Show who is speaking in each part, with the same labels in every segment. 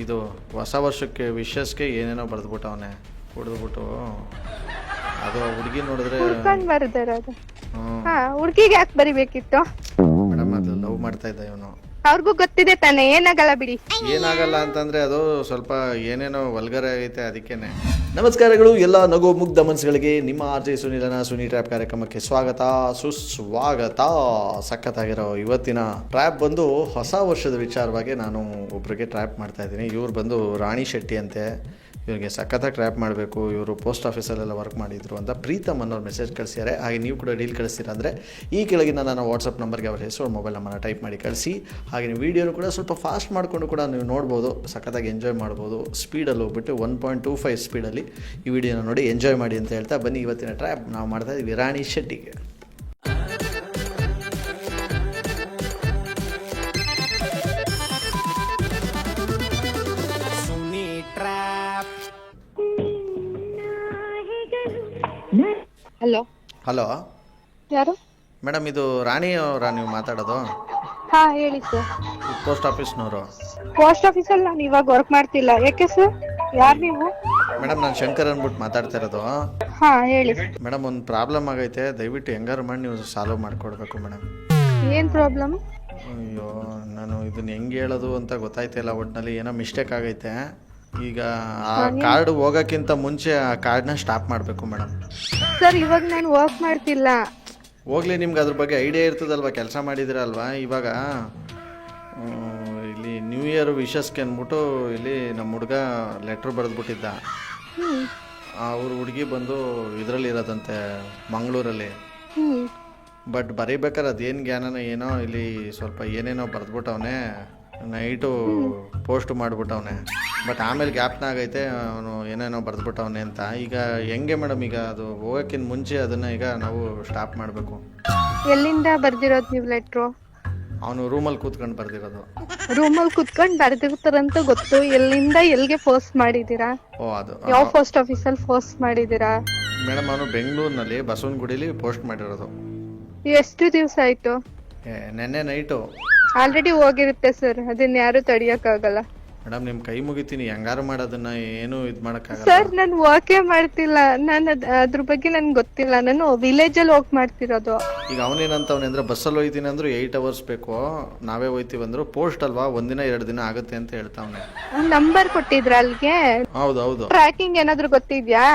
Speaker 1: ಇದು ಹೊಸ ವರ್ಷಕ್ಕೆ ವಿಶಸ್ಗೆ ಏನೇನೋ ಬರೆದ್ಬಿಟ್ಟವನೆ. ಕುಡಿದ್ಬಿಟ್ಟು. ಅದು ಹುಡುಗಿ ನೋಡಿದ್ರೆ
Speaker 2: ಹುಡ್ಕೊಂಡ್ ಹಾ ಹುಡ್ಗಿಗೆ ಯಾಕೆ ಬರಿಬೇಕಿತ್ತು?
Speaker 1: ಮೇಡಮ್ ಅದು ಲವ್ ಮಾಡ್ತಾ ಇದ್ದ ಇವನು.
Speaker 2: ಅವ್ರಿಗೂ ಗೊತ್ತಿದೆ ತಾನೆ, ಏನಾಗಲ್ಲ ಬಿಡಿ.
Speaker 1: ಏನಾಗಲ್ಲ ಅಂತಂದ್ರೆ ಅದು ಸ್ವಲ್ಪ ಏನೇನೋ ವಲ್ಗರ ಐತೆ ಅದಕ್ಕೇನೆ. ನಮಸ್ಕಾರಗಳು, ಎಲ್ಲ ನಗು ಮುಗ್ಧ ಮನಸ್ಸುಗಳಿಗೆ. ನಿಮ್ಮ ಆರ್ ಜೆ ಸುನಿಲನ ಸುನಿ ಟ್ರ್ಯಾಪ್ ಕಾರ್ಯಕ್ರಮಕ್ಕೆ ಸ್ವಾಗತ, ಸುಸ್ವಾಗತ. ಸಖತ್ತಾಗಿರೋ ಇವತ್ತಿನ ಟ್ರ್ಯಾಪ್ ಬಂದು ಹೊಸ ವರ್ಷದ ವಿಚಾರವಾಗಿ ನಾನು ಒಬ್ರಿಗೆ ಟ್ರ್ಯಾಪ್ ಮಾಡ್ತಾ ಇದ್ದೀನಿ. ಇವ್ರು ಬಂದು ರಾಣಿ ಶೆಟ್ಟಿ ಅಂತೆ. ಇವ್ರಿಗೆ ಸಖತ್ತಾಗಿ ಟ್ರ್ಯಾಪ್ ಮಾಡಬೇಕು, ಇವರು ಪೋಸ್ಟ್ ಆಫೀಸಲ್ಲೆಲ್ಲ ವರ್ಕ್ ಮಾಡಿದ್ರು ಅಂತ ಪ್ರೀತಮ್ ಅನ್ನೋರು ಮೆಸೇಜ್ ಕಳಿಸಿದ್ದಾರೆ ಹಾಗೆ ನೀವು ಕೂಡ ಡೀಲ್ ಕಳಿಸ್ತೀರಾ ಅಂದರೆ ಈ ಕೆಳಗಿನ ನನ್ನ ವಾಟ್ಸಪ್ ನಂಬರ್ಗೆ ಅವ್ರ ಹೆಸರು ಮೊಬೈಲ್ ನಂಬರ್ನ ಟೈಪ್ ಮಾಡಿ ಕಳಿಸಿ. ಹಾಗೆ ನೀವು ವೀಡಿಯೋನು ಕೂಡ ಸ್ವಲ್ಪ ಫಾಸ್ಟ್ ಮಾಡಿಕೊಂಡು ಕೂಡ ನೀವು ನೋಡ್ಬೋದು, ಸಖತ್ತಾಗಿ ಎಂಜಾಯ್ ಮಾಡ್ಬೋದು. ಸ್ಪೀಡಲ್ಲಿ ಹೋಗ್ಬಿಟ್ಟು ಒನ್ ಪಾಯಿಂಟ್ ಟೂ ಫೈವ್ ಸ್ಪೀಡಲ್ಲಿ ಈ ವಿಡಿಯೋನ ನೋಡಿ ಎಂಜಾಯ್ ಮಾಡಿ ಅಂತ ಹೇಳ್ತಾ ಬನ್ನಿ. ಇವತ್ತಿನ ಟ್ರ್ಯಾಪ್ ನಾವು ಮಾಡ್ತಾ ಇದ್ವಿ ರಾಣಿ ಶೆಟ್ಟಿಗೆ.
Speaker 2: ಹಲೋ.
Speaker 1: ಹಲೋ.
Speaker 2: ಯಾರು?
Speaker 1: ಮೇಡಮ್ ಇದು ರಾಣಿ ಅವರ ನೀವು ಮಾತಾಡೋದು?
Speaker 2: ಹಾ ಹೇಳಿ ಸರ್.
Speaker 1: ಪೋಸ್ಟ್ ಆಫೀಸ್ನವರು.
Speaker 2: ಪೋಸ್ಟ್ ಆಫೀಸಲ್ಲಿ ನಾನು ಇವಾಗ ವರ್ಕ್ ಮಾಡ್ತಿಲ್ಲ. ಯಾಕೆ ಸರ್? ಯಾರು ನೀವು?
Speaker 1: ಮೇಡಮ್ ನಾನು ಶಂಕರ್ ಅಂದ್ಬಿಟ್ಟು ಮಾತಾಡ್ತಾ ಇರೋದು.
Speaker 2: ಹಾ ಹೇಳಿ
Speaker 1: ಮೇಡಮ್ ಒಂದು ಪ್ರಾಬ್ಲಮ್ ಆಗೈತೆ. ದಯವಿಟ್ಟು ಹೆಂಗಾರು ಮಾಡಿ ನೀವು ಸಾಲ್ವ್ ಮಾಡಿಕೊಡ್ಬೇಕು ಮೇಡಮ್.
Speaker 2: ಏನ್ ಪ್ರಾಬ್ಲಮ್
Speaker 1: ಅಯ್ಯೋ ನಾನು ಇದನ್ನ ಹೆಂಗೆ ಹೇಳೋದು ಅಂತ ಗೊತ್ತಾಯ್ತಿಲ್ಲ. ಒಟ್ಟಿನಲ್ಲಿ ಏನೋ ಮಿಸ್ಟೇಕ್ ಆಗೈತೆ. ಈಗ ಆ ಕಾರ್ಡ್ ಹೋಗೋಕ್ಕಿಂತ ಮುಂಚೆ ಆ ಕಾರ್ಡ್ನ ಸ್ಟಾಪ್ ಮಾಡಬೇಕು ಮೇಡಮ್
Speaker 2: ಸರ್ ಇವಾಗ ನಾನು ವರ್ಕ್ ಮಾಡ್ತಿಲ್ಲ.
Speaker 1: ಹೋಗ್ಲಿ ನಿಮ್ಗೆ ಅದ್ರ ಬಗ್ಗೆ ಐಡಿಯಾ ಇರ್ತದಲ್ವಾ? ಕೆಲಸ ಮಾಡಿದಿರಲ್ವಾ? ಇವಾಗ ಆ, ಇಲ್ಲಿ ನ್ಯೂ ಇಯರ್ ವಿಶಸ್ಗೆ ಅಂದ್ಬಿಟ್ಟು ಇಲ್ಲಿ ನಮ್ಮ ಹುಡುಗ ಲೆಟ್ರ್ ಬರೆದ್ಬಿಟ್ಟಿದ್ದ.
Speaker 2: ಆ
Speaker 1: ಅವ್ರ ಹುಡುಗಿ ಬಂದು ಇದರಲ್ಲಿ ಇರೋದಂತೆ ಮಂಗಳೂರಲ್ಲಿ. ಬಟ್ ಬರೀಬೇಕಾದ್ರೆ ಅದೇನು ಜ್ಞಾನನ ಏನೋ ಇಲ್ಲಿ ಸ್ವಲ್ಪ ಏನೇನೋ ಬರೆದ್ಬಿಟ್ಟವನೆ ನೈಟು ಪೋಸ್ಟ್ ಮಾಡಿಬಿಟ್ಟವನೆ. ಬಟ್ ಆಮೇಲೆ ಗ್ಯಾಪ್ನಾಗೈತೆ ಅವನು ಏನೇನೋ ಬರೆದ್ಬಿಟ್ಟವನೆ ಅಂತ. ಈಗ ಹೆಂಗೆ ಮೇಡಮ್ ಈಗ ಅದು ಹೋಗೋಕ್ಕಿಂತ ಮುಂಚೆ ಅದನ್ನು ಈಗ ನಾವು ಸ್ಟಾಪ್ ಮಾಡಬೇಕು?
Speaker 2: ಎಲ್ಲಿಂದ ಬರ್ದಿರೋದು ನೀವು ಲೆಟ್ರು?
Speaker 1: ಅವನು ರೂಮಲ್ಲಿ ಕೂತ್ಕೊಂಡು ಬರ್ದಿರೋದು.
Speaker 2: ರೂಮಲ್ಲಿ ಕೂತ್ಕೊಂಡು ಬರ್ದಿರ್ತಾರಂತ ಗೊತ್ತು. ಎಲ್ಲಿಂದ ಎಲ್ಲಿಗೆ ಪೋಸ್ಟ್ ಮಾಡಿದೀರಾ
Speaker 1: ಓ ಅದು
Speaker 2: ಯಾವ ಪೋಸ್ಟ್ ಆಫೀಸಲ್ಲಿ ಪೋಸ್ಟ್ ಮಾಡಿದೀರಾ
Speaker 1: ಮೇಡಮ್ ಅವನು ಬೆಂಗಳೂರಿನಲ್ಲಿ ಬಸವನಗುಡಿಲಿ ಪೋಸ್ಟ್ ಮಾಡಿರೋದು.
Speaker 2: ಎಷ್ಟು ದಿವಸ ಆಯ್ತು?
Speaker 1: ಏ, ನೆನ್ನೆ ನೈಟು.
Speaker 2: ಆಲ್ರೆಡಿ ಹೋಗಿರುತ್ತೆ ಸರ್ ಅದನ್ನ ಯಾರು ತಡಿಯಕ್ಕಾಗಲ್ಲ.
Speaker 1: ಮೇಡಮ್ ನಿಮ್ ಕೈ ಮುಗಿತೀನಿ. ಹೆಂಗಾರು ಮಾಡೋದನ್ನ ಏನು ಇದ್ ಮಾಡಕ್
Speaker 2: ಸರ್ ನಾನು ವಾಕೆ ಮಾಡ್ತಿಲ್ಲ. ನಾನು ಅದ್ರ ಬಗ್ಗೆ ನನ್ಗೆ ಗೊತ್ತಿಲ್ಲ. ನಾನು ವಿಲೇಜ್ ಅಲ್ಲಿ ಹೋಗಿ ಮಾಡ್ತಿರೋದು.
Speaker 1: ಈಗ ಅವನೇನಂತವನೆ ಅಂದ್ರೆ ಬಸ್ಸಲ್ಲಿ ಹೋಯ್ತೀನಿ ಅಂದ್ರು ಏಯ್ಟ್ ಅವರ್ಸ್ ಬೇಕು. ನಾವೇ ಹೋಯ್ತೀವಿ ಅಂದ್ರು ಪೋಸ್ಟ್ ಅಲ್ವಾ? ಒಂದಿನ ಎರಡು ದಿನ ಆಗುತ್ತೆ ಅಂತ ಹೇಳ್ತಾವನೆ.
Speaker 2: ನಂಬರ್ ಕೊಟ್ಟಿದ್ರ ಅಲ್ಲಿಗೆ
Speaker 1: ಹೌದು ಹೌದು.
Speaker 2: ಟ್ರ್ಯಾಕಿಂಗ್ ಏನಾದ್ರು ಗೊತ್ತಿದ್ಯಾ?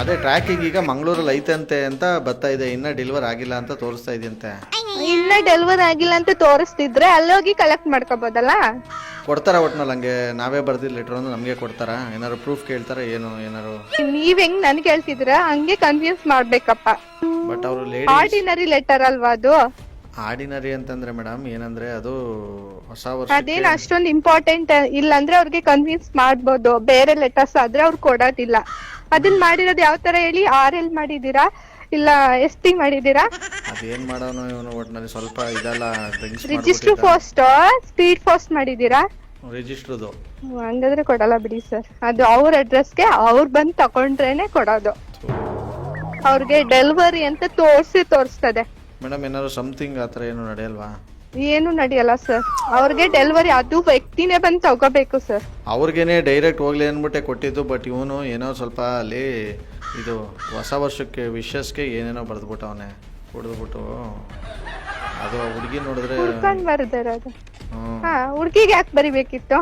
Speaker 1: ಅದೇ ಟ್ರ್ಯಾಕಿಂಗ್ ಈಗ ಮಂಗಳೂರಲ್ಲಿ ಐತಂತೆ ಅಂತ ಬರ್ತಾ ಇದೆ. ಇನ್ನ ಡೆಲಿವರ್ ಆಗಿಲ್ಲ ಅಂತ ತೋರಿಸ್ತಾ ಇದೆಯಂತೆ.
Speaker 2: ಇನ್ನ ಡೆಲಿವರ್ ಆಗಿಲ್ಲ ಅಂತ ತೋರಿಸ್ತಿದ್ರೆ ಅಲ್ಲೋಗಿ ಕಲೆಕ್ಟ್ ಮಾಡ್ಕೋಬೋದಲ್ಲ?
Speaker 1: ಕೊಡ್ತಾರ ಒಟ್ನಲ್ಲಿ ಹಂಗೆ ನಾವೇ ಬರ್ದಿಲ್ಲ ಲೆಟರ್ ಅಂದ್ರೆ ನಮಗೆ ಕೊಡ್ತಾರ. ಏನಾರು ಪ್ರೂಫ್ ಕೇಳ್ತಾರ ಏನು ಏನಾರು
Speaker 2: ನೀವ್ ಹೆಂಗ್ ನನ್ ಕೇಳ್ತಿದ್ರ ಹಂಗೆ ಕನ್ಫ್ಯೂಸ್ ಮಾಡ್ಬೇಕಪ್ಪ.
Speaker 1: ಬಟ್ ಅವರು ಲೇಡಿ
Speaker 2: ಆರ್ಡಿನರಿ ಲೆಟರ್ ಅಲ್ವಾ ಅದು?
Speaker 1: ಆರ್ಡಿನರಿ ಅಂತಂದ್ರೆ ಮೇಡಮ್ ಏನಂದ್ರೆ ಅದು ಹೊಸ ವರ್ಷ
Speaker 2: ಅದೇನ್ ಅಷ್ಟೊಂದು ಇಂಪಾರ್ಟೆಂಟ್ ಇಲ್ಲ ಅಂದ್ರೆ ಅವ್ರಿಗೆ ಕನ್ವಿನ್ಸ್ ಮಾಡ್ಬೋದು. ಬೇರೆ ಲೆಟರ್ಸ್ ಆದ್ರೆ ಅವ್ರು ಕೊಡೋದಿಲ್ಲ. ಅದನ್ನ ಮಾಡಿರೋದು ಯಾವ ತರ ಹೇಳಿ? ಆರ್ ಎಲ್ ಮಾಡಿದೀರಾ ಇಲ್ಲ ಎಸ್ ಟಿ ಮಾಡಿದೀರಾ
Speaker 1: ಅದೇನ್ ಮಾಡೋನು ಇವನು ಒಟ್ನಲ್ಲಿ ಸ್ವಲ್ಪ ಇದೆಲ್ಲ
Speaker 2: ರಿಜಿಸ್ಟರ್ ಫಾಸ್ಟ್ ಸ್ಪೀಡ್ ಫಾಸ್ಟ್ ಮಾಡಿದ್ದೀರಾ?
Speaker 1: ರಿಜಿಸ್ಟ್ರದು
Speaker 2: ಹ್ಮ್, ಹಂಗಾದ್ರೆ ಕೊಡಲ್ಲ ಬಿಡಿ ಸರ್. ಅದು ಅವ್ರ ಅಡ್ರೆಸ್ಗೆ ಅವ್ರು ಬಂದು ತಕೊಂಡ್ರೇನೆ ಕೊಡೋದು. ಅವ್ರಿಗೆ ಡೆಲಿವರಿ ಅಂತ ತೋರಿಸಿ ತೋರಿಸ್ತದೆ.
Speaker 1: ಮೇಡಮ್ ಏನಾದ್ರು ಸಮಥಿಂಗ್ ಆ ಥರ ಏನು ನಡೆಯಲ್ವಾ?
Speaker 2: ಏನು ನಡೆಯಲ್ಲ ಸರ್. ಅವ್ರಿಗೆ ಡೆಲಿವರಿ ಅದು ವ್ಯಕ್ತಿನೇ ಬಂದು ತಗೋಬೇಕು ಸರ್.
Speaker 1: ಅವ್ರಿಗೇನೆ ಡೈರೆಕ್ಟ್ ಹೋಗ್ಲಿ ಅಂದ್ಬಿಟ್ಟೆ ಕೊಟ್ಟಿದ್ದು ಬಟ್ ಇವನು ಏನೋ ಸ್ವಲ್ಪ ಅಲ್ಲಿ ಇದು ಹೊಸ ವರ್ಷಕ್ಕೆ ವಿಶಸ್ಗೆ ಏನೇನೋ ಬರೆದ್ಬಿಟ್ಟವನೆ ಕುಡಿದ್ಬಿಟ್ಟು. ಅದು ಹುಡುಗಿ ನೋಡಿದ್ರೆ ಹುಡುಗಿಗೆ
Speaker 2: ಹಾ ಯಾಕೆ ಬರಿಬೇಕಿತ್ತು?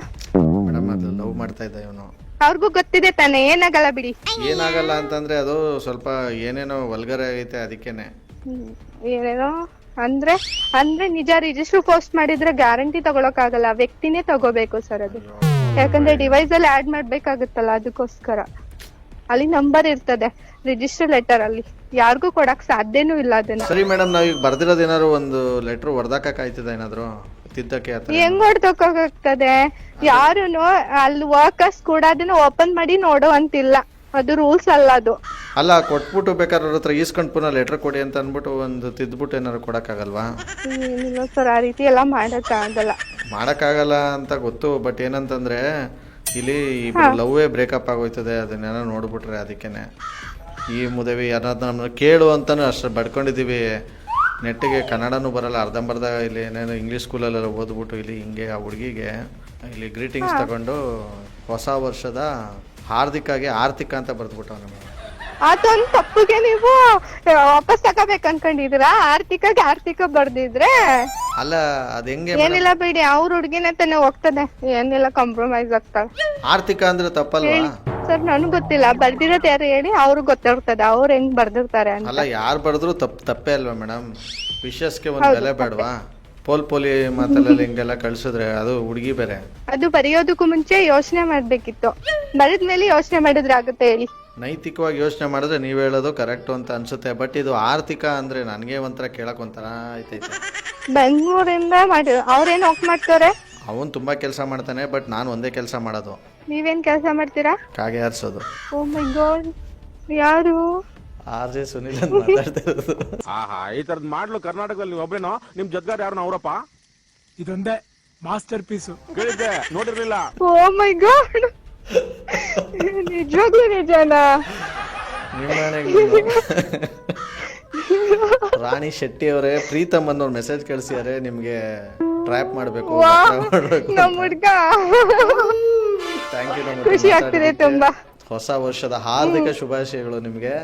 Speaker 1: ಮೇಡಮ್ ಅದು ಲವ್ ಮಾಡ್ತಾ ಇದ್ದ ಇವನು.
Speaker 2: ಅವ್ರಿಗೂ ಗೊತ್ತಿದೆ ತಾನೆ ಏನಾಗಲ್ಲ ಬಿಡಿ.
Speaker 1: ಏನಾಗಲ್ಲ ಅಂತಂದ್ರೆ ಅದು ಸ್ವಲ್ಪ ಏನೇನೋ ವಲ್ಗರ ಆಗೈತೆ ಅದಕ್ಕೇನೆ.
Speaker 2: ಹ್ಮ್. ಏನೇನೋ ಅಂದ್ರೆ ಅಂದ್ರೆ ನಿಜ ರಿಜಿಸ್ಟರ್ ಪೋಸ್ಟ್ ಮಾಡಿದ್ರೆ ಗ್ಯಾರಂಟಿ ತಗೊಳಕ್ ಆಗಲ್ಲ ವ್ಯಕ್ತಿನೇ ತಗೋಬೇಕು ಸರ್ ಅದು. ಯಾಕಂದ್ರೆ ಡಿವೈಸ್ ಅಲ್ಲಿ ಆಡ್ ಮಾಡ್ಬೇಕಾಗುತ್ತಲ್ಲ ಅದಕ್ಕೋಸ್ಕರ. ಅಲ್ಲಿ ನಂಬರ್ ಇರ್ತದೆ ರಿಜಿಸ್ಟರ್ ಲೆಟರ್ ಅಲ್ಲಿ. ಯಾರಿಗೂ ಕೊಡಕ್ ಸಾಧ್ಯನೂ ಇಲ್ಲ ಅದನ್ನ.
Speaker 1: ಸರಿ ಮೇಡಮ್ ನಾವ್ ಈಗ ಬರ್ದಿರೋದು ಏನಾದ್ರು ಒಂದು ಲೆಟ್ರ್ ಹೊಡೆದಾಕ ಏನಾದ್ರು? ತಿದ್ದಕ್ಕೆ
Speaker 2: ಹೆಂಗ್ ಹೊಡ್ದೋಕಾಗ್ತದೆ? ಯಾರುನು ಅಲ್ಲಿ ವರ್ಕರ್ಸ್ ಕೂಡ ಅದನ್ನ ಓಪನ್ ಮಾಡಿ ನೋಡೋ ಅಂತಿಲ್ಲ. ಅದು ರೂಲ್ಸ್ ಅಲ್ಲ ಅದು.
Speaker 1: ಅಲ್ಲ ಕೊಟ್ಬಿಟ್ಟು ಬೇಕಾದ್ರೆ ಅವ್ರ ಹತ್ರ ಈಸ್ಕೊಂಡ್ ಪುನಃ ಲೆಟರ್ ಕೊಡಿ ಅಂತ ಅಂದ್ಬಿಟ್ಟು ಒಂದು ತಿದ್ಬಿಟ್ಟು ಏನಾದ್ರು ಕೊಡಕ್ಕಾಗಲ್ವಾ?
Speaker 2: ಏನಿಲ್ಲ ಸರ್ ಆ ರೀತಿ ಎಲ್ಲ ಮಾಡಕ್ ಆಗಲ್ಲ
Speaker 1: ಮಾಡೋಕ್ಕಾಗಲ್ಲ ಅಂತ ಗೊತ್ತು ಬಟ್ ಏನಂತಂದ್ರೆ ಇಲ್ಲಿ ಇಬ್ರು ಲವ್ವೇ ಬ್ರೇಕಪ್ ಆಗೋಯ್ತದೆ ಅದನ್ನೆಲ್ಲ ನೋಡ್ಬಿಟ್ರೆ ಅದಕ್ಕೇನೆ. ಈ ಮುದವಿ ಯಾರಾದ್ರೂ ನಮ್ಮನ್ನ ಕೇಳು ಅಂತಾನು ಅಷ್ಟು ಬಡ್ಕೊಂಡಿದ್ದೀವಿ. ನೆಟ್ಟಿಗೆ ಕನ್ನಡನೂ ಬರಲ್ಲ ಅರ್ಧಂಬರ್ಧ ಇಲ್ಲಿ ಏನೇನು ಇಂಗ್ಲೀಷ್ ಸ್ಕೂಲಲ್ಲೆಲ್ಲ ಓದ್ಬಿಟ್ಟು ಇಲ್ಲಿ ಹಿಂಗೆ ಆ ಹುಡುಗಿಗೆ ಇಲ್ಲಿ ಗ್ರೀಟಿಂಗ್ಸ್ ತಗೊಂಡು ಹೊಸ ವರ್ಷದ ಹಾರ್ದಿಕಾಗಿ ಆರ್ಥಿಕ ಅಂತ ಬರೆದ್ಬಿಟ್ಟವ ನಮ್ಮ
Speaker 2: ಅದೊಂದ್ ತಪ್ಪುಗೆ ನೀವು ವಾಪಸ್ ತಗೋಬೇಕು ಅನ್ಕೊಂಡಿದೀರಾ ಆರ್ಥಿಕಾಗಿ ಆರ್ಥಿಕ ಬರ್ದಿದ್ರೆ?
Speaker 1: ಅಲ್ಲ ಅದು ಹೆಂಗೆ madam?
Speaker 2: ಏನಿಲ್ಲ ಬಿಡಿ ಅವ್ರ ಹುಡ್ಗಿನೇ ತಾನೆ ಹೋಗ್ತದೆ. ಏನಿಲ್ಲ ಕಾಂಪ್ರಮೈಸ್ ಆಗ್ತಾಳೆ.
Speaker 1: ಆರ್ಥಿಕ ಅಂದ್ರೆ ತಪ್ಪಲ್ವಾ?
Speaker 2: ಸರ್ ನನಗೆ ಗೊತ್ತಿಲ್ಲ. ಬರ್ದಿರೋದು ಯಾರು ಹೇಳಿ ಅವ್ರಿಗೆ ಗೊತ್ತಿರ್ತದೆ. ಅವ್ರು ಹೆಂಗ್ ಬರ್ದಿರ್ತಾರೆ ಅಂತ.
Speaker 1: ಅಲ್ಲ ಯಾರು ಬರೆದ್ರು ತಪ್ಪು ತಪ್ಪೇ ಅಲ್ವಾ ಮೇಡಮ್? ವಿಶಸ್ಗೆ ಒಂದು ಬೆಲೆ ಬೇಡವಾ? ಪೋಲ್ ಪೋಲಿ ಮಾತಲ್ಲೆಲ್ಲ ಹಿಂಗೆಲ್ಲ ಕಳ್ಸಿದ್ರೆ ಅದು ಹುಡುಗಿ ಬೇರೆ.
Speaker 2: ಅದು ಬರೆಯೋದಕ್ಕೂ ಮುಂಚೆ ಯೋಚನೆ ಮಾಡ್ಬೇಕಿತ್ತು. ಬರೆದ್ಮೇಲೆ ಯೋಚನೆ ಮಾಡಿದ್ರೆ ಆಗುತ್ತೆ ಹೇಳಿ.
Speaker 1: ನೈತಿಕವಾಗಿ ಯೋಚನೆ ಮಾಡಿದ್ರೆ ನೀವು ಹೇಳೋದು ಕರೆಕ್ಟು ಅಂತ ಅನ್ಸುತ್ತೆ. ಬಟ್ ಇದು ಆರ್ಥಿಕ ಅಂದ್ರೆ ನನಗೆ ಒಂಥರ ಕೇಳಕ್ ಒಂಥರ ಆಯ್ತೈತೆ
Speaker 2: ಬೆಂಗಳೂರಿಂದ ಮಾಡಿ ಅವ್ರೇನು ವರ್ಕ್ ಮಾಡ್ತಾರೆ?
Speaker 1: ಅವನು ತುಂಬಾ ಕೆಲಸ ಮಾಡ್ತಾನೆ ಬಟ್ ನಾನು ಒಂದೇ ಕೆಲಸ ಮಾಡೋದು.
Speaker 2: ನೀವೇನ್ ಕೆಲಸ ಮಾಡ್ತೀರಾ?
Speaker 1: ಕಾಗೆ ಆರಿಸೋದು.
Speaker 2: Oh my god. ಯಾರು?
Speaker 1: ಆರ್ ಜೆ ಸುನಿಲ್ ಅಂತ ಮಾತಾಡ್ತಾ ಇರೋದು.
Speaker 3: ಆಹಾ ಈ ತರದ್ ಮಾಡ್ಲು ಕರ್ನಾಟಕದಲ್ಲಿ ಒಬ್ರೇನೋ? ನಿಮ್ ಜದ್ಗಾರ್ ಯಾರು ಅವರಪ್ಪ
Speaker 4: ಇದೊಂದೇ ಮಾಸ್ಟರ್ ಪೀಸ್.
Speaker 3: ಕೇಳಿದ್ದೆ ನೋಡಿರ್ಲಿಲ್ಲ.
Speaker 2: Oh my god. ನಿಜವಾಗ್ಲೂ ನಿಜನಾ?
Speaker 1: ನಿಮ್ಮ ಮನೆಗೆ ರಾಣಿ ಶೆಟ್ಟಿ ಅವರೇ ಪ್ರೀತಮ್ ಅನ್ನೋರು ಮೆಸೇಜ್ ಕಳಿಸಿದಾರೆ ನಿಮ್ಗೆ ಟ್ರ್ಯಾಪ್ ಮಾಡಬೇಕು ಮಾಡಬೇಕು
Speaker 2: ನಮ್ ಹುಡ್ಗ.
Speaker 1: ಥ್ಯಾಂಕ್ ಯು
Speaker 2: ಖುಷಿ ಆಗ್ತಿದೆ ತುಂಬಾ.
Speaker 1: ಹೊಸ ವರ್ಷದ ಹಾರ್ದಿಕ ಶುಭಾಶಯಗಳು ನಿಮ್ಗೆ.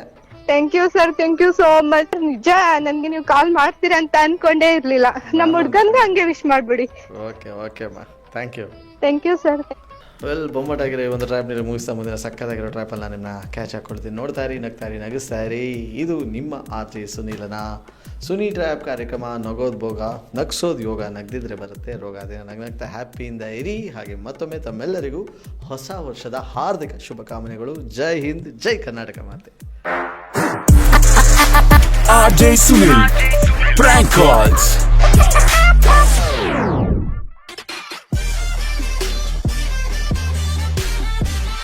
Speaker 2: Thank you sir thank you so much ನಿಜ ನನ್ಗೆ ನೀವು ಕಾಲ್ ಮಾಡ್ತೀರಾ ಅಂತ ಅನ್ಕೊಂಡೇ ಇರ್ಲಿಲ್ಲ. ನಮ್ ಹುಡ್ಗನ್ಗೆ ಹಂಗೆ ವಿಶ್ ಮಾಡ್ಬಿಡಿ.
Speaker 1: ಓಕೆ ಓಕೆ ಮಾ thank you
Speaker 2: thank you sir
Speaker 1: well ಬೊಮ್ಮಟಾಗಿರೋ ಒಂದು ಟ್ರ್ಯಾಪ್ ನೀವು ಮುಗಿಸ್ತಾ ಮುಂದಿನ ಸಕ್ಕತ್ತಾಗಿರೋ ಟ್ರ್ಯಾಪಲ್ಲಿ ನಾನು ನಿಮ್ಮನ್ನ ಕ್ಯಾಚ್ ಹಾಕ್ಕೊಳ್ತೀನಿ ನೋಡ್ತಾ ಇರಿ, ನಗ್ತಾ ರೀ ನಗಿಸ್ತಾ ರೀ ಇದು ನಿಮ್ಮ ಆತ್ರಿ ಸುನೀಲನ ಸುನಿ ಟ್ರ್ಯಾಪ್ ಕಾರ್ಯಕ್ರಮ. ನಗೋದು ಭೋಗ, ನಗ್ಸೋದು ಯೋಗ. ನಗ್ದಿದ್ರೆ ಬರುತ್ತೆ, ರೋಗ ಅದೇ. ನಗ್ನಗ್ತಾ ಹ್ಯಾಪಿಯಿಂದ ಇರಿ. ಹಾಗೆ ಮತ್ತೊಮ್ಮೆ ತಮ್ಮೆಲ್ಲರಿಗೂ ಹೊಸ ವರ್ಷದ ಹಾರ್ದಿಕ ಶುಭಕಾಮನೆಗಳು. ಜೈ ಹಿಂದ್, ಜೈ ಕರ್ನಾಟಕ ಮಾತೆ.
Speaker 5: RJ Sunil. Prank.